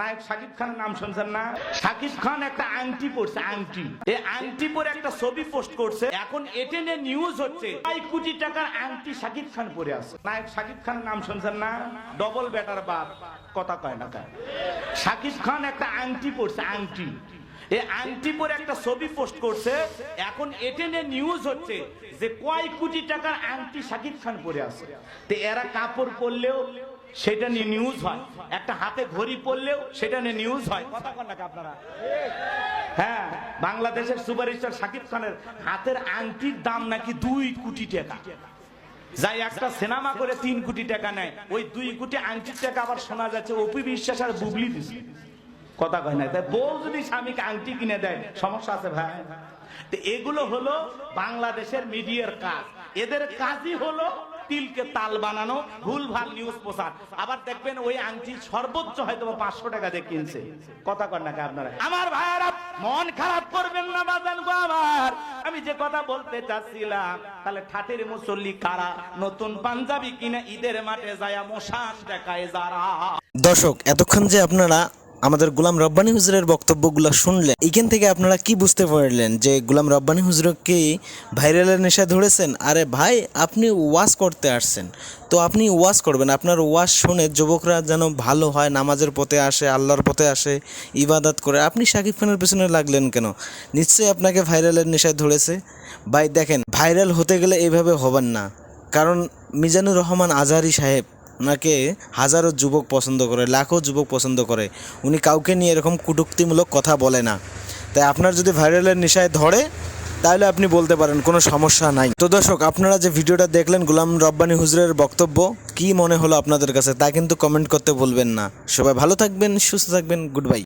নায়ক শাকিব খানের নাম শুনছেন না? শাকিব খান একটা আংটি পরছে, আংটি। এই আংটি পরে একটা ছবি পোস্ট করছে। এখন এটেনে নিউজ হচ্ছে কয় কোটি টাকার আংটি শাকিব খান পরে আছে। নায়ক শাকিব খানের নাম শুনছেন না? ডবল ব্যাটার বাপ, কথা কয় না কয় শাকিব খান একটা আংটি পরছে, আংটি। এই আংটি পরে একটা ছবি পোস্ট করছে, এখন এটেনে নিউজ হচ্ছে যে কয় কোটি টাকার আংটি শাকিব খান পরে আছে। তো এরা কাপড় পরলেও সেটা নিয়ে নিউজ হয়। একটা হাতে ঘড়ি পড়লেও সেটা নিয়ে নিউজ হয়। কথা কন আপনারা? হ্যাঁ বাংলাদেশের সুপারস্টার শাকিব খানের হাতের আংটির দাম নাকি দুই কোটি টাকা। যাই, একটা সিনেমা করে তিন কোটি টাকা নেয়। ওই দুই কোটি আংটির টাকা আবার শোনা যাচ্ছে অপি বিশ্বাস আর বুবলি দিছে। কথা কয় না? তাই বউ যদি স্বামীকে আংটি কিনে দেয়, সমস্যা আছে ভাই। তো এগুলো হলো বাংলাদেশের মিডিয়ার কাজ। এদের কাজই হলো তিলকে তাল বানানো ভুল ভালো নিউজ প্রচার। আবার দেখবেন ওই আংটি সর্বোচ্চ হয়তো পাঁচশো টাকা দিয়ে কিনছে। কথা কর নাকি আপনারা? আমার ভাইয়ারা, মন খারাপ করবেন না বাজান গো আমার। আমি যে কথা বলতে চাচ্ছিলাম, তাহলে ঠাটের মুসল্লি কারা? নতুন পাঞ্জাবি কিনে ঈদের মাঠে যায় মশান দেখায় যারা। দর্শক, এতক্ষণ যে আপনারা আমাদের গুলাম রব্বানী হুজুরের বক্তব্যগুলো শুনলেন। এইখান থেকে আপনারা কি বুঝতে পারলেন যে গুলাম রব্বানী হুজুরকে ভাইরালের নেশা ধরেছেন? আরে ভাই, আপনি ওয়াজ করতে আসছেন। তো আপনি ওয়াজ করবেন। আপনার ওয়াজ শুনে যুবকরা যেন ভালো হয়, নামাজের পথে আসে, আল্লাহর পথে আসে, ইবাদত করে। আপনি শাকিব খানের পেছনে লাগলেন কেন? নিশ্চয়ই আপনাকে ভাইরালের নেশায় ধরেছে। ভাই, দেখেন, ভাইরাল হতে গেলে এইভাবে হবেন না। কারণ মিজানুর রহমান আজারি সাহেব ওনাকে হাজারো যুবক পছন্দ করে, লাখো যুবক পছন্দ করে। উনি কাউকে নিয়ে এরকম কুটুক্তিমূলক কথা বলে না। তাই আপনার যদি ভাইরালের নেশায় ধরে, তাহলে আপনি বলতে পারেন কোনো সমস্যা নাই। তো দর্শক, আপনারা যে ভিডিওটা দেখলেন গুলাম রব্বানি হুজরের বক্তব্য, কি মনে হলো আপনাদের কাছে তা কিন্তু কমেন্ট করতে ভুলবেন না। সবাই ভালো থাকবেন, সুস্থ থাকবেন গুড বাই